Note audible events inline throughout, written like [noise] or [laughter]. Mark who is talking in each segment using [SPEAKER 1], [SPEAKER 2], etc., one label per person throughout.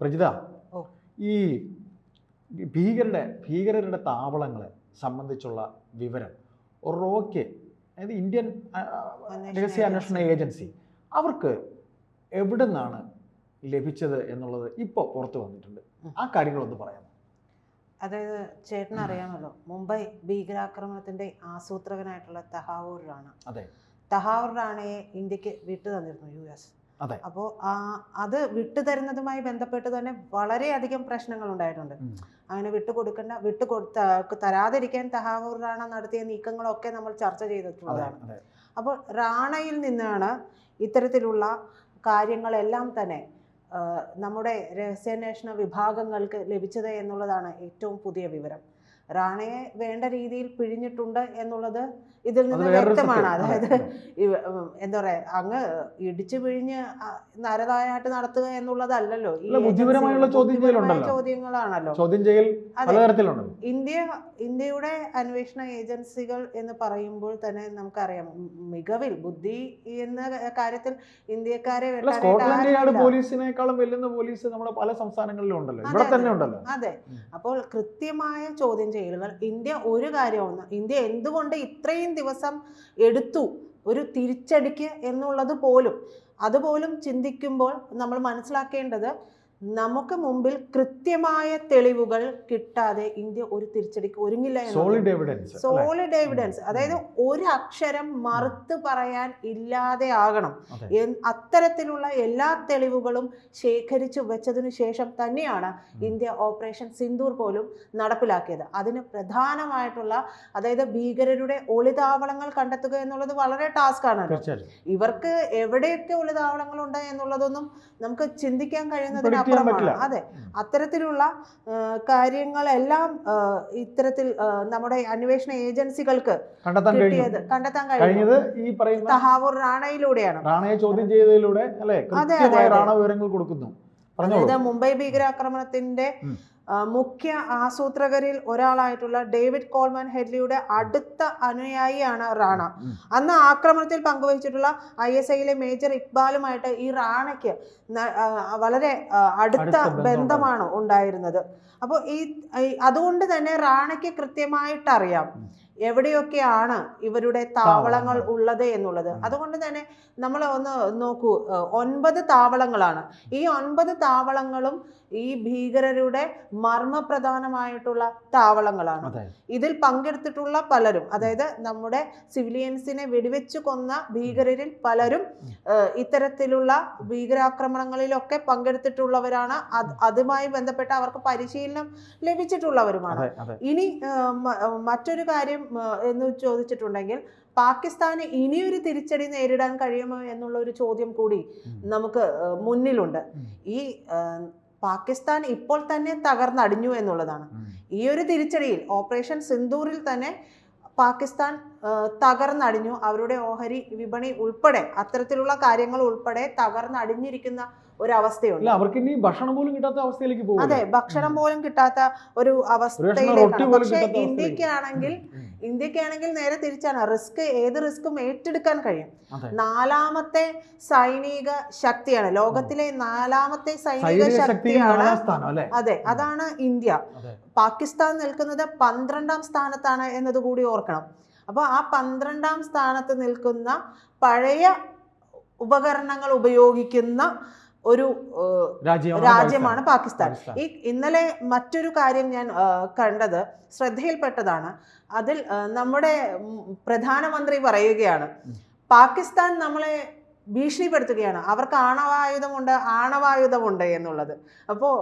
[SPEAKER 1] പ്രജിത. ഈ ഭീകരരുടെ ഭീകരരുടെ താവളങ്ങളെ സംബന്ധിച്ചുള്ള വിവരം റോക്കെ അതായത് ഇന്ത്യൻ രഹസ്യ അന്വേഷണ ഏജൻസി. അവർക്ക് എവിടെ നിന്നാണ് ലഭിച്ചത് എന്നുള്ളത് ഇപ്പോൾ പുറത്തു വന്നിട്ടുണ്ട്. ആ കാര്യങ്ങളൊന്ന് പറയാം
[SPEAKER 2] അതായത് ചേട്ടൻ അറിയാമല്ലോ മുംബൈ ഭീകരാക്രമണത്തിന്റെ ആസൂത്രകനായിട്ടുള്ള തഹാവൂർ റാണ
[SPEAKER 1] അതെ.
[SPEAKER 2] തഹാവൂർ റാണയെ ഇന്ത്യയ്ക്ക് വിട്ടു തന്നിരുന്നു യു എസ്.
[SPEAKER 1] അതെ.
[SPEAKER 2] അപ്പോൾ അത് വിട്ടുതരുന്നതുമായി ബന്ധപ്പെട്ട് തന്നെ വളരെയധികം പ്രശ്നങ്ങൾ ഉണ്ടായിട്ടുണ്ട്. അങ്ങനെ വിട്ടുകൊടുക്കേണ്ട വിട്ടുകൊടുത്ത തരാതിരിക്കാൻ തഹാവൂർ റാണ നടത്തിയ നീക്കങ്ങളൊക്കെ നമ്മൾ ചർച്ച ചെയ്തിട്ടുള്ളതാണ് അപ്പോൾ റാണയിൽ നിന്നാണ് ഇത്തരത്തിലുള്ള കാര്യങ്ങളെല്ലാം തന്നെ നമ്മുടെ രഹസ്യാന്വേഷണ വിഭാഗങ്ങൾക്ക് ലഭിച്ചത് എന്നുള്ളതാണ് ഏറ്റവും പുതിയ വിവരം റാണയെ വേണ്ട രീതിയിൽ പിഴിഞ്ഞിട്ടുണ്ട് എന്നുള്ളത് ഇതിൽ നിന്ന് വ്യക്തമാണ്. അതായത്
[SPEAKER 1] അതെ,
[SPEAKER 2] എന്താ പറയാ അങ്ങ് ഇടിച്ചു പിഴിഞ്ഞ് നരതായിട്ട് നടത്തുക എന്നുള്ളതല്ലല്ലോ
[SPEAKER 1] ബുദ്ധിപരമായുള്ള.
[SPEAKER 2] ചോദ്യങ്ങളാണല്ലോ.
[SPEAKER 1] ചോദ്യം ചെയ്യൽ
[SPEAKER 2] ഇന്ത്യ ഇന്ത്യയുടെ അന്വേഷണ ഏജൻസികൾ എന്ന് പറയുമ്പോൾ തന്നെ നമുക്കറിയാം മികവിൽ ബുദ്ധി എന്ന കാര്യത്തിൽ ഇന്ത്യക്കാരെ
[SPEAKER 1] സ്കോട്ട്ലൻഡ് പോലീസിനേക്കാളും വെല്ലുന്ന പോലീസ് നമ്മുടെ പല സംസ്ഥാനങ്ങളിലും ഉണ്ടല്ലോ. ഇവിടെ തന്നെ ഉണ്ടല്ലോ
[SPEAKER 2] അതെ അപ്പോൾ കൃത്യമായ ചോദ്യം ചെയ്യലുകൾ ഇന്ത്യ ഒരു കാര്യമാണ് ഇന്ത്യ എന്തുകൊണ്ട് ഇത്രയും ദിവസം എടുത്തു ഒരു തിരിച്ചടിക്ക് എന്നുള്ളത് പോലും? അതുപോലും ചിന്തിക്കുമ്പോൾ നമ്മൾ മനസ്സിലാക്കേണ്ടത് നമുക്ക് മുമ്പിൽ കൃത്യമായ തെളിവുകൾ കിട്ടാതെ ഇന്ത്യ ഒരു തിരിച്ചടിക്ക് ഒരുങ്ങില്ല.
[SPEAKER 1] സോളിഡ് എവിഡൻസ്
[SPEAKER 2] സോളിഡ് എവിഡൻസ് അതായത് ഒരു അക്ഷരം മറുത്ത് പറയാൻ ഇല്ലാതെ ആകണം. അത്തരത്തിലുള്ള എല്ലാ തെളിവുകളും ശേഖരിച്ചു വെച്ചതിനു ശേഷം തന്നെയാണ് ഇന്ത്യ ഓപ്പറേഷൻ സിന്ദൂർ പോലും നടപ്പിലാക്കിയത്. അതിന് പ്രധാനമായിട്ടുള്ള അതായത് ഭീകരരുടെ ഒളിതാവളങ്ങൾ കണ്ടെത്തുക എന്നുള്ളത് വളരെ ടാസ്ക് ആണ്. ഇവർക്ക് എവിടെയൊക്കെ ഒളിതാവളങ്ങളുണ്ട് എന്നുള്ളതൊന്നും നമുക്ക് ചിന്തിക്കാൻ
[SPEAKER 1] Predict
[SPEAKER 2] അതെ. അത്തരത്തിലുള്ള കാര്യങ്ങളെല്ലാം ഇത്തരത്തിൽ നമ്മുടെ അന്വേഷണ ഏജൻസികൾക്ക്
[SPEAKER 1] കണ്ടെത്താൻ കഴിയുന്നത്
[SPEAKER 2] കിട്ടിയത് കണ്ടെത്താൻ
[SPEAKER 1] കഴിഞ്ഞത് ഈ പറയുന്ന
[SPEAKER 2] തഹാവൂർ റാണയിലൂടെയാണ്.
[SPEAKER 1] റാണയെ ചോദ്യം ചെയ്തതിലൂടെ അല്ലെ?
[SPEAKER 2] അതെ, അതെ.
[SPEAKER 1] റാണ വിവരങ്ങൾ കൊടുക്കുന്നു.
[SPEAKER 2] അതായത് മുംബൈ ഭീകരാക്രമണത്തിന്റെ മുഖ്യ ആസൂത്രകരിൽ ഒരാളായിട്ടുള്ള ഡേവിഡ് കോൾമാൻ ഹെഡ്ലിയുടെ അടുത്ത അനുയായിയാണ് റാണ. അന്ന് ആക്രമണത്തിൽ പങ്കുവഹിച്ചിട്ടുള്ള ഐ എസ് ഐയിലെ മേജർ ഇക്ബാലുമായിട്ട് ഈ റാണയ്ക്ക് വളരെ അടുത്ത ബന്ധമാണ് ഉണ്ടായിരുന്നത്. അപ്പോൾ ഈ അതുകൊണ്ട് തന്നെ റാണയ്ക്ക് കൃത്യമായിട്ട് അറിയാം
[SPEAKER 1] ഉം.
[SPEAKER 2] എവിടെയൊക്കെയാണ് ഇവരുടെ താവളങ്ങൾ. ഉള്ളത് എന്നുള്ളത്. അതുകൊണ്ട് തന്നെ നമ്മൾ ഒന്ന് നോക്കൂ ഒൻപത് താവളങ്ങളാണ്. ഈ ഒൻപത് താവളങ്ങളും ഈ ഭീകരരുടെ മർമ്മപ്രധാനമായിട്ടുള്ള താവളങ്ങളാണ്. ഇതിൽ പങ്കെടുത്തിട്ടുള്ള പലരും അതായത് നമ്മുടെ സിവിലിയൻസിനെ വെടിവെച്ച് കൊന്ന ഭീകരരിൽ പലരും ഇത്തരത്തിലുള്ള ഭീകരാക്രമണങ്ങളിലൊക്കെ പങ്കെടുത്തിട്ടുള്ളവരാണ്. അത് അതുമായി ബന്ധപ്പെട്ട് അവർക്ക് പരിശീലനം ലഭിച്ചിട്ടുള്ളവരുമാണ്. ഇനി മറ്റൊരു കാര്യം എന്ന് ചോദിച്ചിട്ടുണ്ടെങ്കിൽ പാകിസ്ഥാന് ഇനിയൊരു തിരിച്ചടി നേരിടാൻ കഴിയുമോ എന്നുള്ള ഒരു ചോദ്യം കൂടി നമുക്ക് മുന്നിലുണ്ട്. ഈ പാകിസ്ഥാൻ ഇപ്പോൾ തന്നെ തകർന്നടിഞ്ഞു എന്നുള്ളതാണ്. ഈ ഒരു തിരിച്ചടിയിൽ ഓപ്പറേഷൻ സിന്ദൂറിൽ തന്നെ പാകിസ്ഥാൻ തകർന്നടിഞ്ഞു. അവരുടെ ഓഹരി വിപണി ഉൾപ്പെടെ അത്തരത്തിലുള്ള കാര്യങ്ങൾ ഉൾപ്പെടെ തകർന്നടിഞ്ഞിരിക്കുന്ന ഒരവസ്ഥയുണ്ട്.
[SPEAKER 1] അവസ്ഥയുണ്ട് അവർക്ക് ഇനി ഭക്ഷണം പോലും കിട്ടാത്ത അവസ്ഥയിലേക്ക് പോകും
[SPEAKER 2] അതെ ഭക്ഷണം പോലും കിട്ടാത്ത ഒരു അവസ്ഥയിലേക്കാണ്. പക്ഷേ ഇന്ത്യക്കാണെങ്കിൽ ഇന്ത്യക്കാണെങ്കിൽ നേരെ തിരിച്ചാണ്. റിസ്ക് ഏത് റിസ്ക്കും ഏറ്റെടുക്കാൻ കഴിയും. നാലാമത്തെ സൈനിക ശക്തിയാണ്. ലോകത്തിലെ നാലാമത്തെ സൈനിക ശക്തിയാണ് അതെ അതാണ് ഇന്ത്യ. പാകിസ്ഥാൻ നിൽക്കുന്നത് പന്ത്രണ്ടാം സ്ഥാനത്താണ് എന്നത് കൂടി ഓർക്കണം. അപ്പോൾ ആ പന്ത്രണ്ടാം സ്ഥാനത്ത് നിൽക്കുന്ന പഴയ ഉപകരണങ്ങൾ ഉപയോഗിക്കുന്ന ഒരു
[SPEAKER 1] രാജ്യമാണ്
[SPEAKER 2] പാകിസ്ഥാൻ. ഈ ഇന്നലെ മറ്റൊരു കാര്യം ഞാൻ കണ്ടത് ശ്രദ്ധയിൽപ്പെട്ടതാണ്. അതിൽ നമ്മുടെ പ്രധാനമന്ത്രി പറയുകയാണ് പാകിസ്ഥാൻ നമ്മളെ ഭീഷണിപ്പെടുത്തുകയാണ്. അവർക്ക് ആണവായുധമുണ്ട് ആണവായുധമുണ്ട് എന്നുള്ളത്. അപ്പോൾ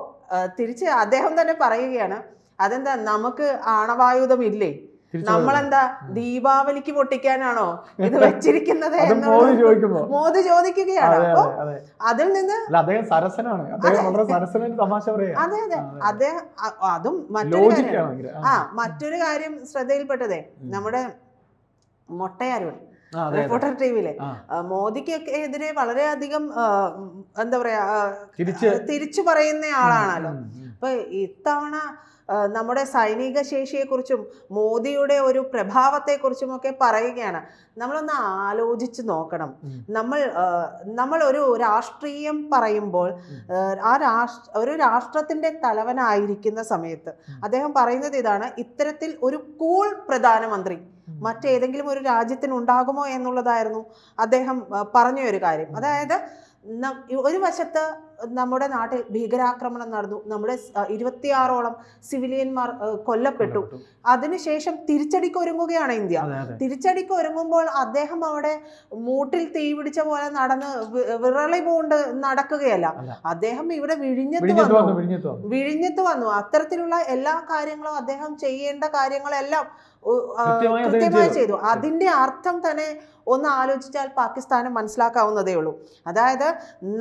[SPEAKER 2] തിരിച്ച് അദ്ദേഹം തന്നെ പറയുകയാണ് അതെന്താ നമുക്ക് ആണവായുധം ഇല്ലേ
[SPEAKER 1] തിരിച്ചു
[SPEAKER 2] നമ്മളെന്താ. ദീപാവലിക്ക് പൊട്ടിക്കാനാണോ [laughs] ഇത് വെച്ചിരിക്കുന്നത്
[SPEAKER 1] മോദി
[SPEAKER 2] ചോദിക്കുകയാണ്. അപ്പൊ
[SPEAKER 1] അതെ അതെ.
[SPEAKER 2] അതിൽ നിന്ന്
[SPEAKER 1] അദ്ദേഹം സരസനാണ്. തമാശ
[SPEAKER 2] അതെ അതെ.
[SPEAKER 1] അതെ.
[SPEAKER 2] അദ്ദേഹം അതും മറ്റൊരു കാര്യം. ആ. മറ്റൊരു കാര്യം ശ്രദ്ധയിൽപ്പെട്ടതേ നമ്മുടെ
[SPEAKER 1] അതെ.
[SPEAKER 2] റിപ്പോർട്ടർ ടി വിയിലെ മോദിക്കൊക്കെ എതിരെ വളരെയധികം എന്താ പറയാ
[SPEAKER 1] തിരിച്ചു
[SPEAKER 2] പറയുന്ന ആളാണല്ലോ. അപ്പൊ ഇത്തവണ നമ്മുടെ സൈനിക ശേഷിയെക്കുറിച്ചും മോദിയുടെ ഒരു പ്രഭാവത്തെക്കുറിച്ചും ഒക്കെ പറയുകയാണ്. നമ്മളൊന്ന് ആലോചിച്ച് നോക്കണം. നമ്മൾ നമ്മൾ ഒരു രാഷ്ട്രീയം പറയുമ്പോൾ ആ, രാഷ്ട്ര ഒരു രാഷ്ട്രത്തിന്റെ തലവനായിരിക്കുന്ന സമയത്ത് അദ്ദേഹം പറയുന്നത് ഇതാണ് ഇത്തരത്തിൽ ഒരു കൂൾ പ്രധാനമന്ത്രി മറ്റേതെങ്കിലും ഒരു രാജ്യത്തിന് ഉണ്ടാകുമോ എന്നുള്ളതായിരുന്നു അദ്ദേഹം പറഞ്ഞ ഒരു കാര്യം. അതായത് ഒരു വശത്ത് നമ്മുടെ നാട്ടിൽ ഭീകരാക്രമണം നടന്നു. നമ്മുടെ ഇരുപത്തിയാറോളം സിവിലിയന്മാർ കൊല്ലപ്പെട്ടു. അതിനുശേഷം തിരിച്ചടിക്ക് ഒരുങ്ങുകയാണ് ഇന്ത്യ. തിരിച്ചടിക്ക് ഒരുങ്ങുമ്പോൾ അദ്ദേഹം അവിടെ മൂട്ടിൽ തീ പിടിച്ച പോലെ നടന്ന് വിറളി പൂണ്ട് നടക്കുകയല്ല. അദ്ദേഹം ഇവിടെ വിഴിഞ്ഞത്ത്
[SPEAKER 1] വന്നു. വിഴിഞ്ഞത്ത് വന്നു.
[SPEAKER 2] അത്തരത്തിലുള്ള എല്ലാ കാര്യങ്ങളും അദ്ദേഹം ചെയ്യേണ്ട കാര്യങ്ങളെല്ലാം
[SPEAKER 1] കൃത്യമായി. ചെയ്തു.
[SPEAKER 2] അതിന്റെ അർത്ഥം തന്നെ ഒന്ന് ആലോചിച്ചാൽ പാകിസ്ഥാന് മനസ്സിലാക്കാവുന്നതേ ഉള്ളൂ. അതായത്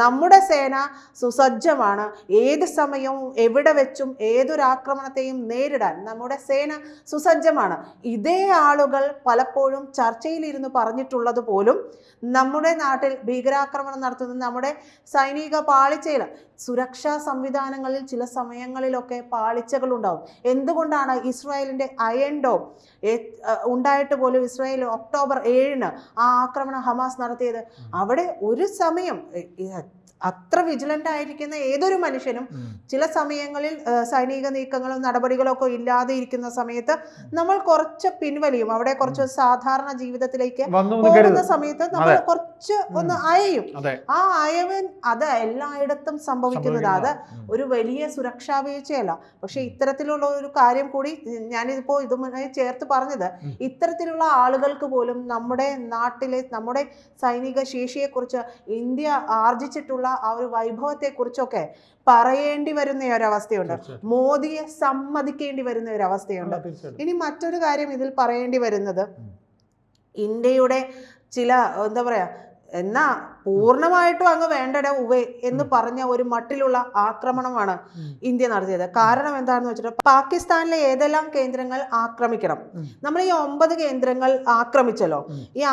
[SPEAKER 2] നമ്മുടെ സേന സുസജ്ജമാണ്. ഏത് സമയവും എവിടെ വെച്ചും ഏതൊരു ആക്രമണത്തെയും നേരിടാൻ നമ്മുടെ സേന സുസജ്ജമാണ്. ഇതേ ആളുകൾ പലപ്പോഴും ചർച്ചയിലിരുന്ന് പറഞ്ഞിട്ടുള്ളത് പോലും നമ്മുടെ നാട്ടിൽ ഭീകരാക്രമണം നടത്തുന്ന നമ്മുടെ സൈനിക പാളിച്ചയിൽ സുരക്ഷാ സംവിധാനങ്ങളിൽ ചില സമയങ്ങളിലൊക്കെ പാളിച്ചകൾ ഉണ്ടാവും എന്തുകൊണ്ടാണ് ഇസ്രായേലിന്റെ അയൺ ഡോം ഉണ്ടായിട്ട് പോലും ഇസ്രായേൽ ഒക്ടോബർ ഏഴിന് ആ ആക്രമണം ഹമാസ് നടത്തിയത്? അവിടെ ഒരു സമയം അത്ര വിജിലന്റ് ആയിരിക്കുന്ന ഏതൊരു മനുഷ്യനും ചില സമയങ്ങളിൽ സൈനിക നീക്കങ്ങളും നടപടികളൊക്കെ ഇല്ലാതെ ഇരിക്കുന്ന സമയത്ത് നമ്മൾ കുറച്ച് പിൻവലിയും. അവിടെ കുറച്ച് സാധാരണ ജീവിതത്തിലേക്ക് പോകുന്ന സമയത്ത് നമ്മൾ കുറച്ച് ഒന്ന് അയയും. ആ അയവൻ അത് എല്ലായിടത്തും സംഭവിക്കുന്നത്. അത് ഒരു വലിയ സുരക്ഷാ വീഴ്ചയല്ല. പക്ഷെ ഇത്തരത്തിലുള്ള ഒരു കാര്യം കൂടി ഞാനിപ്പോ ഇതുമായി ചേർത്ത് പറഞ്ഞത്. ഇത്തരത്തിലുള്ള ആളുകൾക്ക് പോലും നമ്മുടെ നാട്ടിലെ നമ്മുടെ സൈനിക ശേഷിയെ കുറിച്ച് ഇന്ത്യ ആർജിച്ചിട്ടുള്ള ആ ഒരു വൈഭവത്തെക്കുറിച്ചൊക്കെ പറയേണ്ടി വരുന്ന ഒരവസ്ഥയുണ്ട്. മോദിയെ സമ്മതിക്കേണ്ടി വരുന്ന ഒരു അവസ്ഥയുണ്ട് ഇനി മറ്റൊരു കാര്യം ഇതിൽ പറയേണ്ടി വരുന്നത് ഇന്ത്യയുടെ ചില എന്താ പറയാ എന്നാ പൂർണമായിട്ടും അങ്ങ് വേണ്ടട ഉവേ എന്ന് പറഞ്ഞ ഒരു മട്ടിലുള്ള ആക്രമണമാണ് ഇന്ത്യ നടത്തിയത്. കാരണം എന്താണെന്ന് വെച്ചിട്ട് പാകിസ്ഥാനിലെ ഏതെല്ലാം കേന്ദ്രങ്ങൾ ആക്രമിക്കണം? നമ്മൾ ഈ ഒമ്പത് കേന്ദ്രങ്ങൾ ആക്രമിച്ചല്ലോ. ഈ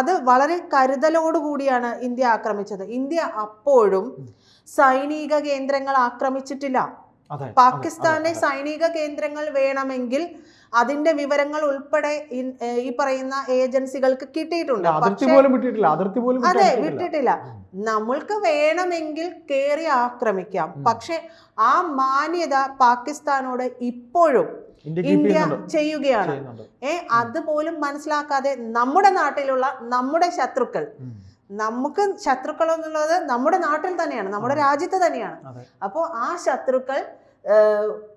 [SPEAKER 2] അത് വളരെ കരുതലോടുകൂടിയാണ് ഇന്ത്യ ആക്രമിച്ചത്. ഇന്ത്യ അപ്പോഴും സൈനിക കേന്ദ്രങ്ങൾ ആക്രമിച്ചിട്ടില്ല. പാകിസ്ഥാനെ. സൈനിക കേന്ദ്രങ്ങൾ വേണമെങ്കിൽ അതിന്റെ വിവരങ്ങൾ ഉൾപ്പെടെ ഈ പറയുന്ന ഏജൻസികൾക്ക് കിട്ടിയിട്ടുണ്ട് അതെ വിട്ടിട്ടില്ല നമ്മൾക്ക് വേണമെങ്കിൽ കേറി ആക്രമിക്കാം. പക്ഷെ ആ മാന്യത പാകിസ്ഥാനോട് ഇപ്പോഴും
[SPEAKER 1] ഇന്ത്യ.
[SPEAKER 2] ചെയ്യുകയാണ്. ഏ അതുപോലും മനസ്സിലാക്കാതെ നമ്മുടെ നാട്ടിലുള്ള നമ്മുടെ ശത്രുക്കൾ. നമുക്ക് ശത്രുക്കൾ എന്നുള്ളത് നമ്മുടെ നാട്ടിൽ തന്നെയാണ് നമ്മുടെ. രാജ്യത്ത് തന്നെയാണ്. അപ്പോൾ ആ ശത്രുക്കൾ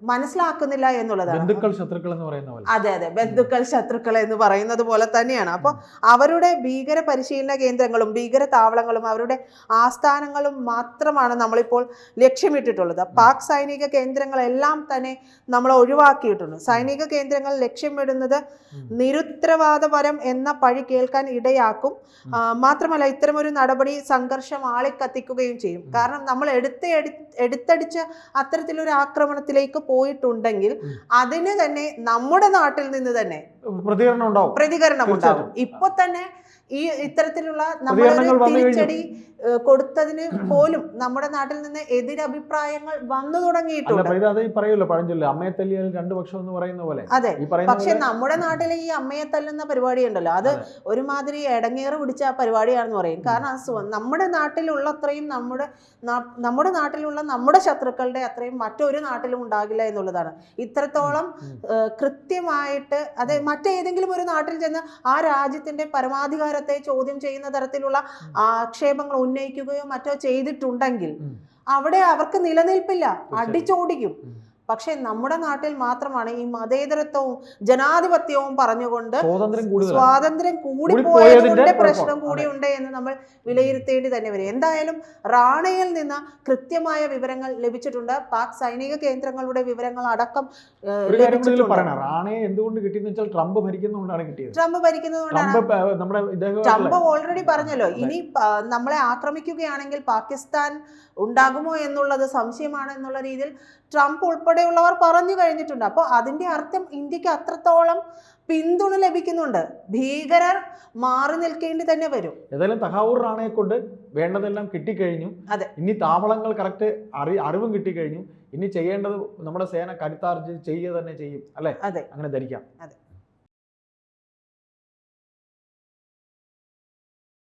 [SPEAKER 2] മനസ്സിലാക്കുന്നില്ല എന്നുള്ളതാണ്.
[SPEAKER 1] ബന്ധുക്കൾ ശത്രുക്കൾ എന്ന് പറയുന്ന
[SPEAKER 2] അതെ അതെ. ബന്ധുക്കൾ ശത്രുക്കൾ എന്ന് പറയുന്നത് പോലെ തന്നെയാണ്. അപ്പോൾ അവരുടെ ഭീകര പരിശീലന കേന്ദ്രങ്ങളും ഭീകര താവളങ്ങളും അവരുടെ ആസ്ഥാനങ്ങളും മാത്രമാണ് നമ്മളിപ്പോൾ ലക്ഷ്യമിട്ടിട്ടുള്ളത്. പാക് സൈനിക കേന്ദ്രങ്ങളെല്ലാം തന്നെ നമ്മൾ ഒഴിവാക്കിയിട്ടുണ്ട്. സൈനിക കേന്ദ്രങ്ങൾ ലക്ഷ്യമിടുന്നത്. നിരുത്തരവാദപരം എന്ന പഴി കേൾക്കാൻ ഇടയാക്കും. മാത്രമല്ല ഇത്തരമൊരു നടപടി സംഘർഷം ആളിക്കത്തിക്കുകയും ചെയ്യും. കാരണം നമ്മൾ എടുത്ത് എടുത്തടിച്ച് അത്തരത്തിലൊരു ആക്രമണത്തിലേക്ക് പോയിട്ടുണ്ടെങ്കിൽ. അതിന് തന്നെ നമ്മുടെ നാട്ടിൽ നിന്ന് തന്നെ
[SPEAKER 1] പ്രതികരണം ഉണ്ടാവും.
[SPEAKER 2] പ്രതികരണം ഉണ്ടാവും. ഇപ്പൊ തന്നെ ഈ ഇത്തരത്തിലുള്ള നമ്മളൊരു തിരിച്ചടി കൊടുത്തതിന് പോലും നമ്മുടെ നാട്ടിൽ നിന്ന് എതിരഭിപ്രായങ്ങൾ വന്നു തുടങ്ങിയിട്ടുണ്ട്.
[SPEAKER 1] പഴഞ്ചൊല്ല്. അമ്മയെ തല്ലിയാൽ രണ്ട് പക്ഷം എന്ന് പറയുന്ന പോലെ.
[SPEAKER 2] അതെ. പക്ഷെ നമ്മുടെ നാട്ടിലെ ഈ അമ്മയെ തല്ലുന്ന പരിപാടി ഉണ്ടല്ലോ അത്. ഒരുമാതിരി ഇടങ്ങേറ് പിടിച്ച പരിപാടിയാണെന്ന് പറയും. കാരണം നമ്മുടെ നാട്ടിലുള്ള അത്രയും നമ്മുടെ നമ്മുടെ നാട്ടിലുള്ള നമ്മുടെ ശത്രുക്കളുടെ അത്രയും മറ്റൊരു നാട്ടിലും ഉണ്ടാകില്ല എന്നുള്ളതാണ്. ഇത്രത്തോളം കൃത്യമായിട്ട് അത് മറ്റേതെങ്കിലും ഒരു നാട്ടിൽ ചെന്ന് ആ രാജ്യത്തിന്റെ പരമാധികാരത്തെ ചോദ്യം ചെയ്യുന്ന തരത്തിലുള്ള ആക്ഷേപങ്ങൾ ഉന്നയിക്കുകയോ മറ്റോ ചെയ്തിട്ടുണ്ടെങ്കിൽ അവിടെ അവർക്ക് നിലനിൽപ്പില്ല. അടിച്ചോടിക്കും. പക്ഷെ നമ്മുടെ നാട്ടിൽ മാത്രമാണ് ഈ മതേതരത്വവും ജനാധിപത്യവും പറഞ്ഞുകൊണ്ട്
[SPEAKER 1] സ്വാതന്ത്ര്യം
[SPEAKER 2] കൂടി
[SPEAKER 1] കൂടിപ്പോയതിന്റെ
[SPEAKER 2] കൂടിപ്പോയതിന്റെ പ്രശ്നം.
[SPEAKER 1] കൂടി
[SPEAKER 2] കൂടിയുണ്ട് എന്ന് നമ്മൾ വിലയിരുത്തേണ്ടി തന്നെ വരും. എന്തായാലും റാണയിൽ നിന്ന് കൃത്യമായ വിവരങ്ങൾ ലഭിച്ചിട്ടുണ്ട്. പാക് സൈനിക കേന്ദ്രങ്ങളുടെ വിവരങ്ങൾ അടക്കം
[SPEAKER 1] റാണയെ എന്തുകൊണ്ട് കിട്ടിയെന്ന് വെച്ചാൽ ട്രംപ് ഭരിക്കുന്നതുകൊണ്ടാണ് കിട്ടിയത്.
[SPEAKER 2] ട്രംപ് ഭരിക്കുന്നതുകൊണ്ടാണ്.
[SPEAKER 1] ട്രംപ്
[SPEAKER 2] ഓൾറെഡി പറഞ്ഞല്ലോ. ഇനി നമ്മളെ ആക്രമിക്കുകയാണെങ്കിൽ പാകിസ്ഥാൻ ഉണ്ടാകുമോ എന്നുള്ളത് സംശയമാണ് എന്നുള്ള രീതിയിൽ ട്രംപ് ഉൾപ്പെടെയുള്ളവർ പറഞ്ഞു കഴിഞ്ഞിട്ടുണ്ട്. അപ്പോൾ അതിന്റെ അർത്ഥം ഇന്ത്യയ്ക്ക് അത്രത്തോളം പിന്തുണ ലഭിക്കുന്നുണ്ട്. ഭീകരർ മാറി നിൽക്കേണ്ടി തന്നെ വരും.
[SPEAKER 1] ഏതായാലും തഹാവൂർ റാണയെ കൊണ്ട് വേണ്ടതെല്ലാം കിട്ടിക്കഴിഞ്ഞു.
[SPEAKER 2] അതെ.
[SPEAKER 1] ഇനി താവളങ്ങൾ കറക്റ്റ് അറി അറിവും കിട്ടിക്കഴിഞ്ഞു. ഇനി ചെയ്യേണ്ടത് നമ്മുടെ സേന കരുത്താർജി ചെയ്യുക തന്നെ ചെയ്യും അല്ലേ?
[SPEAKER 2] അതെ.
[SPEAKER 1] അങ്ങനെ ധരിക്കാം.
[SPEAKER 2] അതെ.